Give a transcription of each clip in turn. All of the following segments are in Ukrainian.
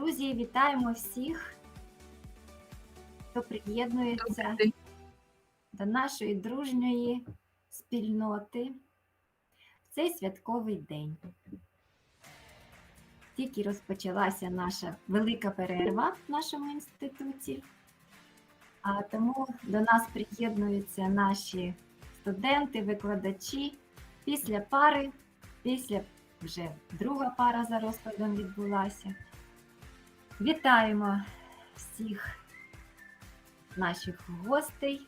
Друзі, вітаємо всіх, хто приєднується до нашої дружньої спільноти в цей святковий день. Тільки розпочалася наша велика перерва в нашому інституті, а тому до нас приєднуються наші студенти, викладачі після пари, після вже друга пара за розкладом відбулася. Вітаємо всіх наших гостей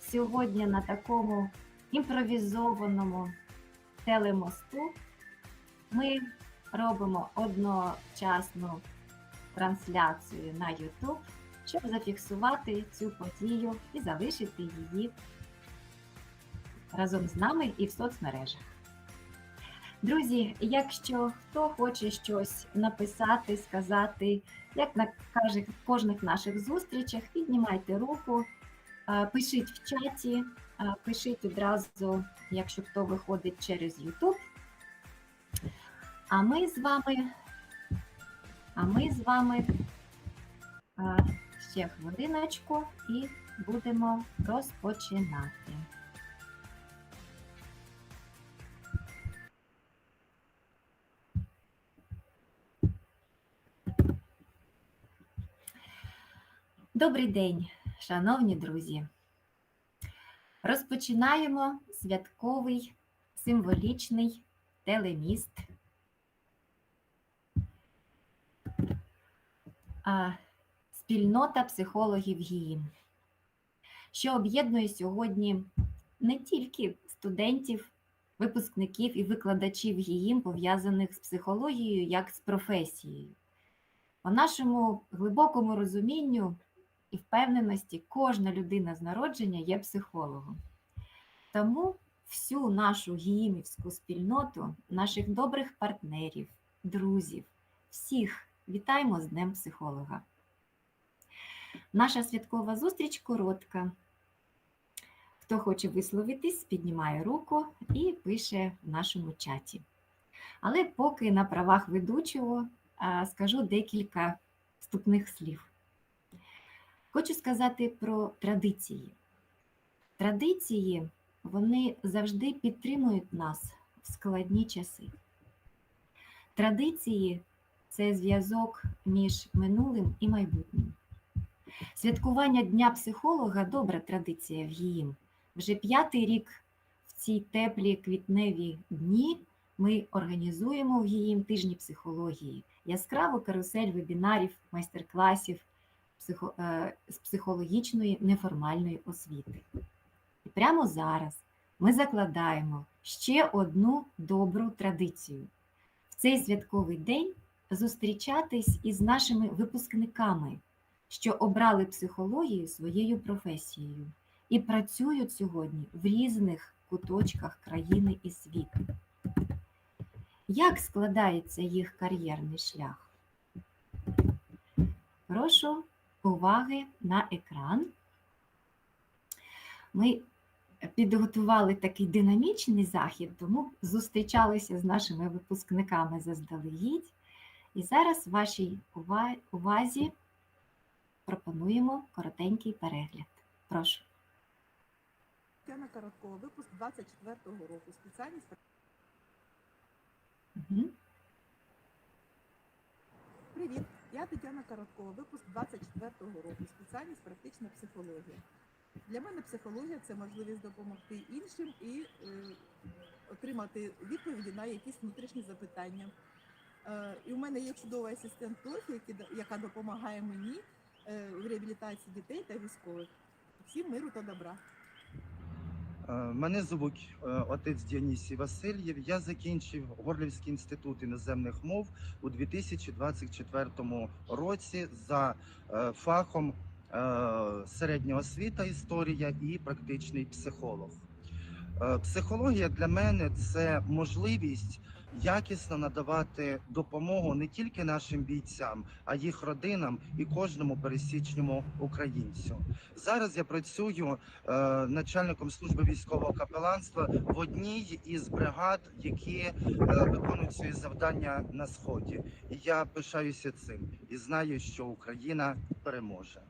сьогодні на такому імпровізованому телемосту. Ми робимо одночасну трансляцію на YouTube, щоб зафіксувати цю подію і залишити її разом з нами і в соцмережах. Друзі, якщо хто хоче щось написати, сказати, як на кожних наших зустрічах, піднімайте руку, е, пишіть в чаті, е, пишіть одразу, якщо хто виходить через YouTube. А ми з вами, а ми з вами е, ще хвилиночку і будемо розпочинати. Добрий день, шановні друзі. Розпочинаємо святковий символічний телеміст. Спільнота психологів ГІїм, що об'єднує сьогодні не тільки студентів, випускників і викладачів ГІїм, пов'язаних з психологією як з професією. По нашому глибокому розумінню і впевненості, кожна людина з народження є психологом. Тому всю нашу гіїмівську спільноту, наших добрих партнерів, друзів, всіх вітаємо з Днем психолога. Наша святкова зустріч коротка. Хто хоче висловитись, піднімає руку і пише в нашому чаті. Але поки на правах ведучого скажу декілька вступних слів. Хочу сказати про традиції. Традиції вони завжди підтримують нас в складні часи. Традиції це зв'язок між минулим і майбутнім. Святкування Дня психолога добра традиція в ГІїм. Вже п'ятий рік в ці теплі квітневі дні ми організуємо в ГІїм тижні психології, яскраву карусель вебінарів, майстер-класів психо, е, з психологічної неформальної освіти. І прямо зараз ми закладаємо ще одну добру традицію. В цей святковий день зустрічатись із нашими випускниками, що обрали психологію своєю професією і працюють сьогодні в різних куточках країни і світу. Як складається їх кар'єрний шлях? Прошу уваги на екран. Ми підготували такий динамічний захід, тому зустрічалися з нашими випускниками заздалегідь. І зараз вашій увазі пропонуємо коротенький перегляд. Прошу. Тетяна Короткова, випуск 24-го року. Спеціальність Мгм. Привіт, я Тетяна Короткова, випуск 24-го року. Спеціальність практична психологія. Для мене психологія це можливість допомогти іншим і е, отримати відповіді на якісь внутрішні запитання. Е, і у мене є чудовий асистент Тофі, яка допомагає мені е, в реабілітації дітей та військових. Всім миру та добра. Е, Мене звуть е, отець Діонісій Васильєв. Я закінчив Горлівський інститут іноземних мов у 2024 році за е, фахом середня освіта, історія і практичний психолог. Психологія для мене це можливість якісно надавати допомогу не тільки нашим бійцям, а їх родинам і кожному пересічному українцю. Зараз я працюю е, начальником служби військового капеланства в одній із бригад, які е, виконують свої завдання на сході. І я пишаюся цим і знаю, що Україна переможе.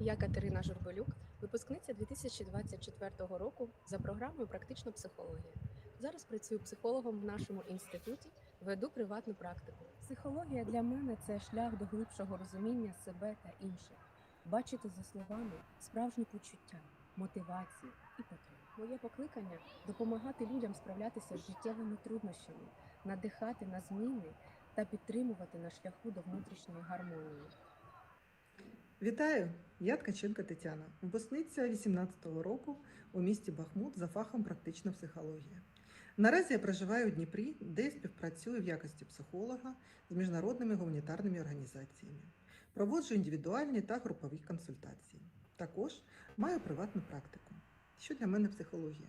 Я Катерина Журбелюк, випускниця 2024 року за програмою Практична психологія. Зараз працюю психологом в нашому інституті, веду приватну практику. Психологія для мене це шлях до глибшого розуміння себе та інших, бачити за словами справжні почуття, мотивації і потреби. Моє покликання допомагати людям справлятися з життєвими труднощами, надихати на зміни та підтримувати на шляху до внутрішньої гармонії. Вітаю! Я Ткаченко Тетяна, випускниця 18-го року у місті Бахмут за фахом практична психологія. Наразі я проживаю у Дніпрі, де співпрацюю в якості психолога з міжнародними гуманітарними організаціями. Проводжу індивідуальні та групові консультації. Також маю приватну практику. Що для мене психологія?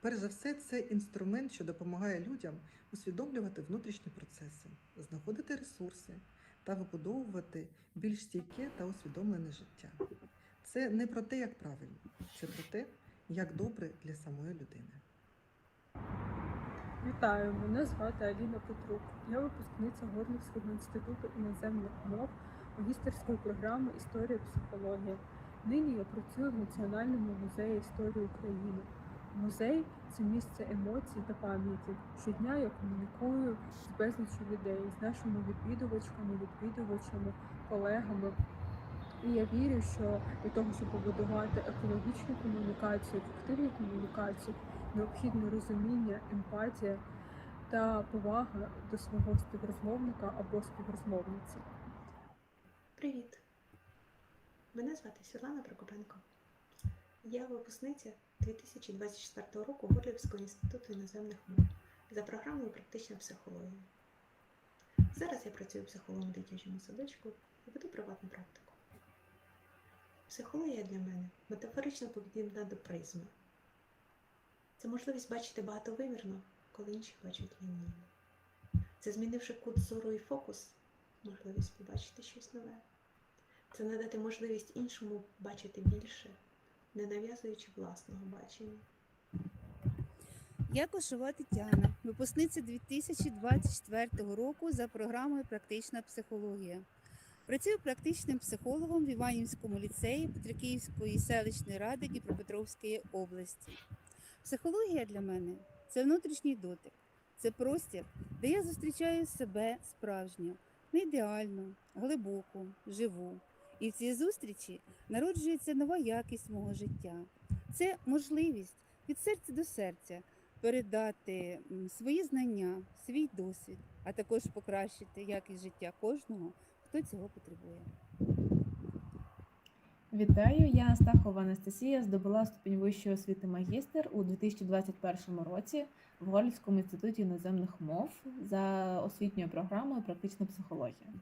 Перш за все, це інструмент, що допомагає людям усвідомлювати внутрішні процеси, знаходити ресурси, та вибудовувати більш стійке та усвідомлене життя. Це не про те, як правильно, це про те, як добре для самої людини. Вітаю, мене звати Аліна Петрук. Я випускниця Горлівського інституту іноземних мов магістерської програми Історія психологія. Нині я працюю в Національному музеї історії України. Музей це місце емоцій та пам'яті. Щодня я комунікую з безліччю людей, з нашими відвідувачками, відвідувачами, колегами. І я вірю, що для того, щоб побудувати екологічну комунікацію, ефективну комунікацію, необхідне розуміння, емпатія та повага до свого співрозмовника або співрозмовниці. Привіт! Мене звати Світлана Прокопенко. Я випускниця 2024 року Горлівського інституту іноземних мов за програмою Практична психологія. Зараз я працюю психологом в дитячому садочку і веду приватну практику. Психологія для мене метафорично подібна до призми. Це можливість бачити багатовимірно, коли інші бачать лінійно. Це змінивши кут зору і фокус, можливість побачити щось нове. Це надати можливість іншому бачити більше, не нав'язуючи власного бачення. Я Кошова Тетяна, випускниця 2024 року за програмою Практична психологія. Працюю практичним психологом в Іванівському ліцеї Петриківської селищної ради Дніпропетровської області. Психологія для мене це внутрішній дотик, це простір, де я зустрічаю себе справжню, не ідеальну, глибоку, живу. І в цій зустрічі народжується нова якість мого життя. Це можливість від серця до серця передати свої знання, свій досвід, а також покращити якість життя кожного, хто цього потребує. Вітаю, я Астахова Анастасія здобула ступінь вищої освіти магістр у 2021 році в Горлівському інституті іноземних мов за освітньою програмою Практична психологія.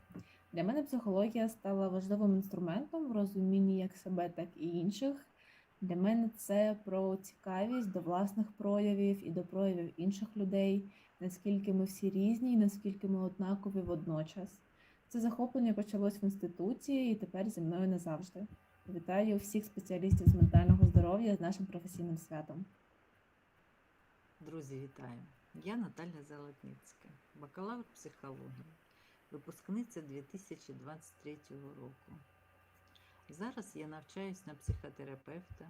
Для мене психологія стала важливим інструментом в розумінні як себе, так і інших. Для мене це про цікавість до власних проявів і до проявів інших людей, наскільки ми всі різні, і наскільки ми однакові водночас. Це захоплення почалось в інституті і тепер зі мною назавжди. Вітаю всіх спеціалістів з ментального здоров'я з нашим професійним святом. Друзі, вітаю! Я Наталя Золотницька, бакалавр психології, випускниця 2023 року. Зараз я навчаюсь на психотерапевта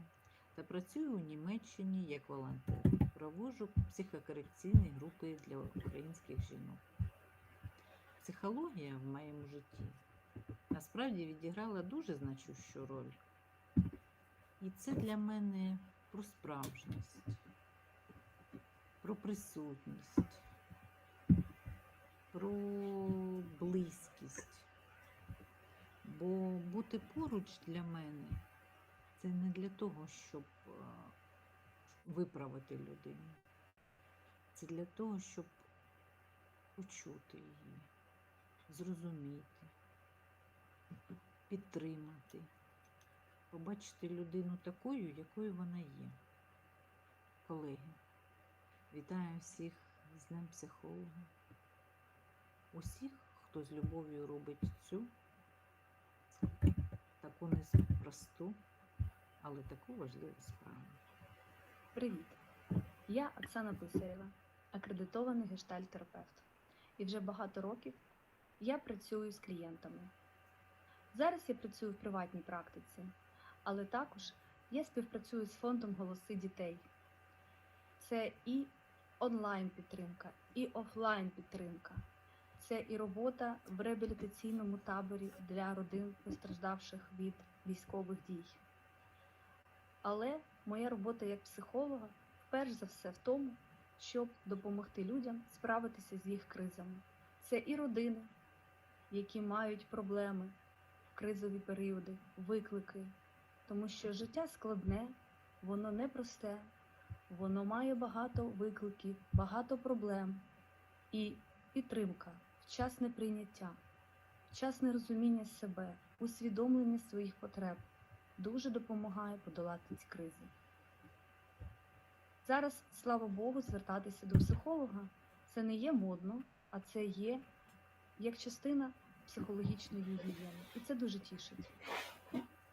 та працюю у Німеччині як волонтер. Проводжу психокорекційні групи для українських жінок. Психологія в моєму житті насправді відіграла дуже значущу роль. І це для мене про справжність про присутність, про близькість. Бо бути поруч для мене це не для того, щоб виправити людину. Це для того, щоб почути її, зрозуміти, підтримати, побачити людину такою, якою вона є. Колеги, вітаю всіх з Днем психолога. Усіх, хто з любов'ю робить цю таку непросту, але таку важливу справу. Привіт! Я Оксана Писарєва, акредитований гештальт-терапевт. І вже багато років я працюю з клієнтами. Зараз я працюю в приватній практиці, але також я співпрацюю з фондом Голоси дітей. Це і онлайн-підтримка, і офлайн-підтримка. Це і робота в реабілітаційному таборі для родин, постраждавших від військових дій. Але моя робота як психолога перш за все в тому, щоб допомогти людям справитися з їх кризами. Це і родини, які мають проблеми кризові періоди, виклики, тому що життя складне, воно непросте, воно має багато викликів, багато проблем і підтримка, вчасне прийняття, вчасне розуміння себе, усвідомлення своїх потреб дуже допомагає подолати ці кризи. Зараз, слава Богу, звертатися до психолога це не є модно, а це є як частина психологічної гігієни. І це дуже тішить.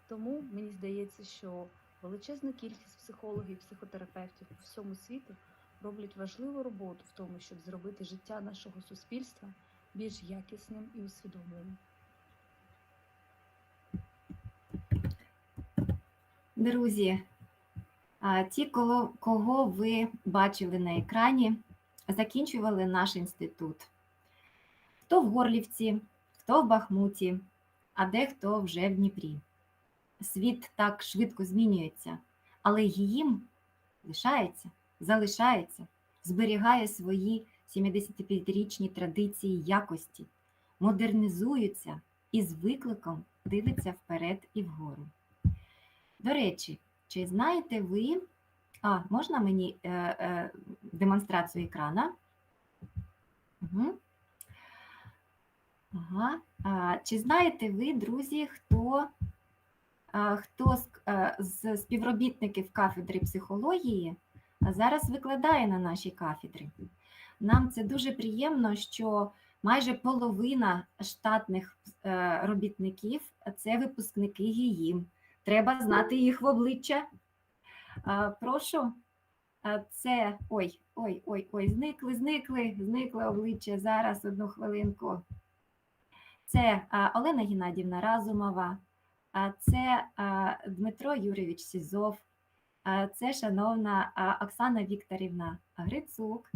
Тому мені здається, що величезна кількість психологів і психотерапевтів по всьому світу роблять важливу роботу в тому, щоб зробити життя нашого суспільства більш якісним і усвідомленим. Друзі, ті, кого, кого ви бачили на екрані, закінчували наш інститут. Хто в Горлівці, хто в Бахмуті, а дехто вже в Дніпрі. Світ так швидко змінюється, але їм лишається, залишається, зберігає свої 75-річні традиції якості, модернізуються і з викликом дивиться вперед і вгору. До речі, чи знаєте ви, а можна мені е, е, демонстрацію екрана? Угу. Ага. А, чи знаєте ви, друзі, хто, хто з, з співробітників кафедри психології зараз викладає на нашій кафедрі? Нам це дуже приємно, що майже половина штатних е, робітників це випускники ГІїм. Треба знати їх в обличчя. Прошу. Це ой, ой, ой, ой, зникли, зникли, зникли обличчя. Зараз одну хвилинку. Це Олена Геннадівна Разумова, це Дмитро Юрійович Сізов, це шановна Оксана Вікторівна Грицук.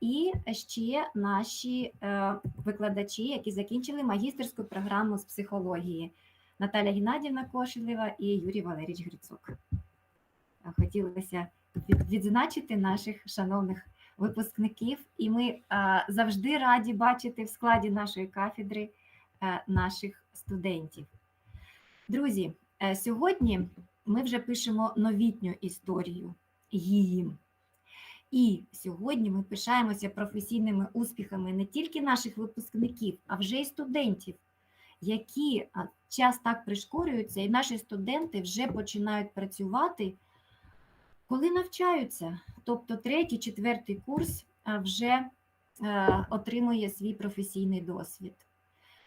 І ще наші е, викладачі, які закінчили магістерську програму з психології. Наталя Геннадівна Кошелєва і Юрій Валерійович Грицук. Хотілося відзначити наших шановних випускників, і ми завжди раді бачити в складі нашої кафедри е, наших студентів. Друзі, е, сьогодні ми вже пишемо новітню історію її. І сьогодні ми пишаємося професійними успіхами не тільки наших випускників, а вже й студентів які час так пришкорюються, і наші студенти вже починають працювати, коли навчаються. Тобто третій, четвертий курс вже е, отримує свій професійний досвід.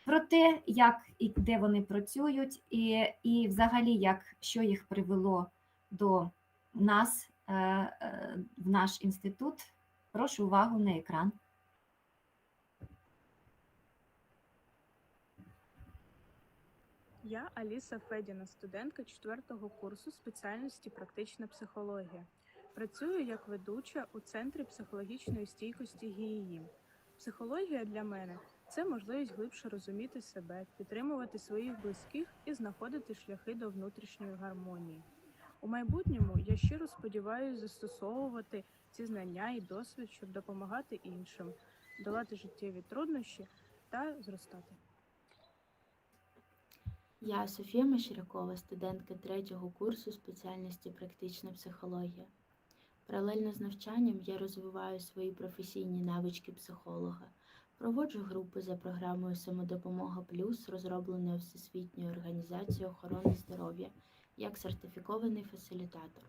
Про те, як і де вони працюють, і, і взагалі, як, що їх привело до нас е, е, в наш інститут, прошу увагу на екран. Я Аліса Федіна, студентка 4 курсу спеціальності практична психологія. Працюю як ведуча у центрі психологічної стійкості ГІїм. Психологія для мене це можливість глибше розуміти себе, підтримувати своїх близьких і знаходити шляхи до внутрішньої гармонії. У майбутньому я щиро сподіваюся застосовувати ці знання і досвід, щоб допомагати іншим, долати життєві труднощі та зростати. Я Софія Мещерякова, студентка третього курсу спеціальності практична психологія. Паралельно з навчанням я розвиваю свої професійні навички психолога, проводжу групи за програмою Самодопомога Плюс, розробленою Всесвітньою організацією охорони здоров'я як сертифікований фасилітатор.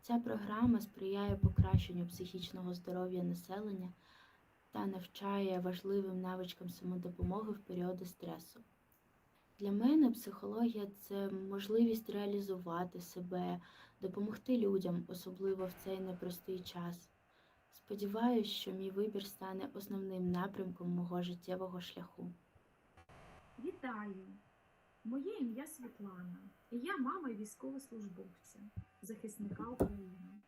Ця програма сприяє покращенню психічного здоров'я населення та навчає важливим навичкам самодопомоги в періоди стресу. Для мене психологія це можливість реалізувати себе, допомогти людям, особливо в цей непростий час. Сподіваюсь, що мій вибір стане основним напрямком мого життєвого шляху. Вітаю! Моє ім'я Світлана, і я мама військовослужбовця, захисника України.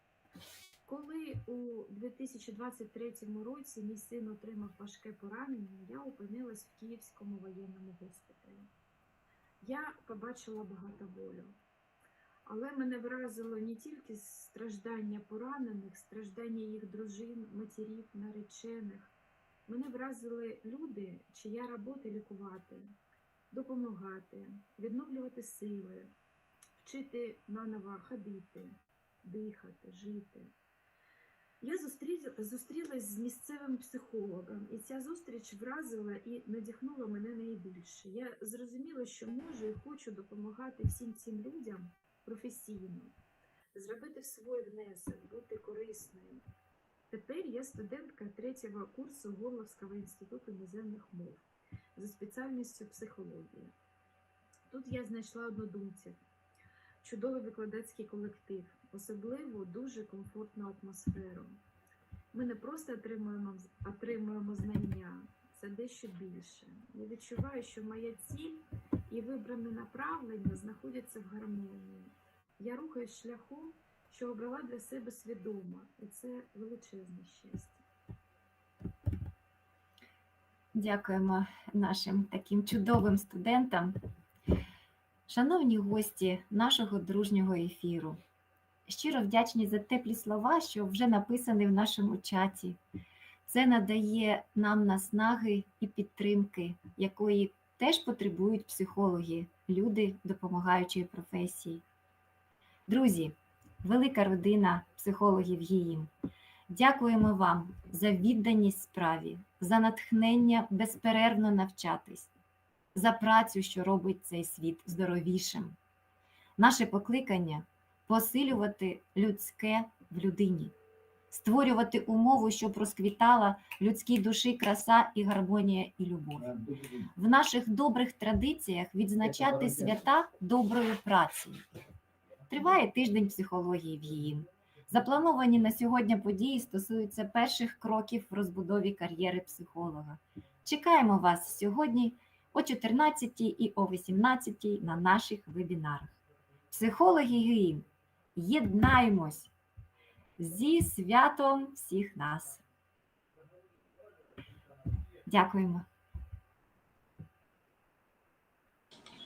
Коли у 2023 році мій син отримав важке поранення, я опинилась в Київському воєнному госпіталі. Я побачила багато болю. Але мене вразило не тільки страждання поранених, страждання їх дружин, матірів, наречених. Мене вразили люди, чия робота лікувати, допомагати, відновлювати сили, вчити наново ходити, дихати, жити. Я зустрі- зустрілась з місцевим психологом, і ця зустріч вразила і надихнула мене найбільше. Я зрозуміла, що можу і хочу допомагати всім цим людям професійно, зробити свій внесок, бути корисною. Тепер я студентка третього курсу Горловського інституту іноземних мов за спеціальністю психологія. Тут я знайшла однодумців, чудовий викладацький колектив, особливо дуже комфортну атмосферу. Ми не просто отримуємо, отримуємо знання, це дещо більше. Я відчуваю, що моя ціль і вибране направлення знаходяться в гармонії. Я рухаюсь шляхом, що обрала для себе свідомо, і це величезне щастя. Дякуємо нашим таким чудовим студентам. Шановні гості нашого дружнього ефіру, щиро вдячні за теплі слова, що вже написані в нашому чаті. Це надає нам наснаги і підтримки, якої теж потребують психологи, люди допомагаючої професії. Друзі, велика родина психологів ГІїм. Дякуємо вам за відданість справі, за натхнення безперервно навчатись, за працю, що робить цей світ здоровішим. Наше покликання посилювати людське в людині, створювати умову, щоб розквітала людській душі краса і гармонія і любов. В наших добрих традиціях відзначати свята доброю працею. Триває тиждень психології в ГІїм. Заплановані на сьогодні події стосуються перших кроків в розбудові кар'єри психолога. Чекаємо вас сьогодні о 14 і о 18 на наших вебінарах. Психологи ГІїм, єднаємось зі святом всіх нас. Дякуємо.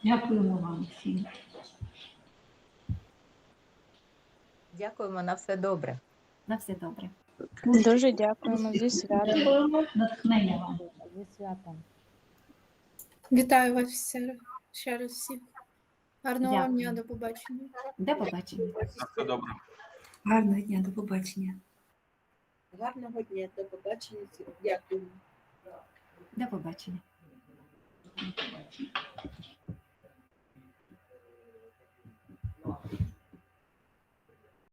Дякуємо вам всім. Дякуємо на все добре. На все добре. Дуже дякуємо зі святом. Дякуємо, натхнення вам. Зі святом. Вітаю вас ще, ще раз всіх. Гарного Дякую. дня, до побачення. До побачення. Все добре. Гарного дня, до побачення. Гарного дня, до побачення. Дякую. До побачення. До побачення.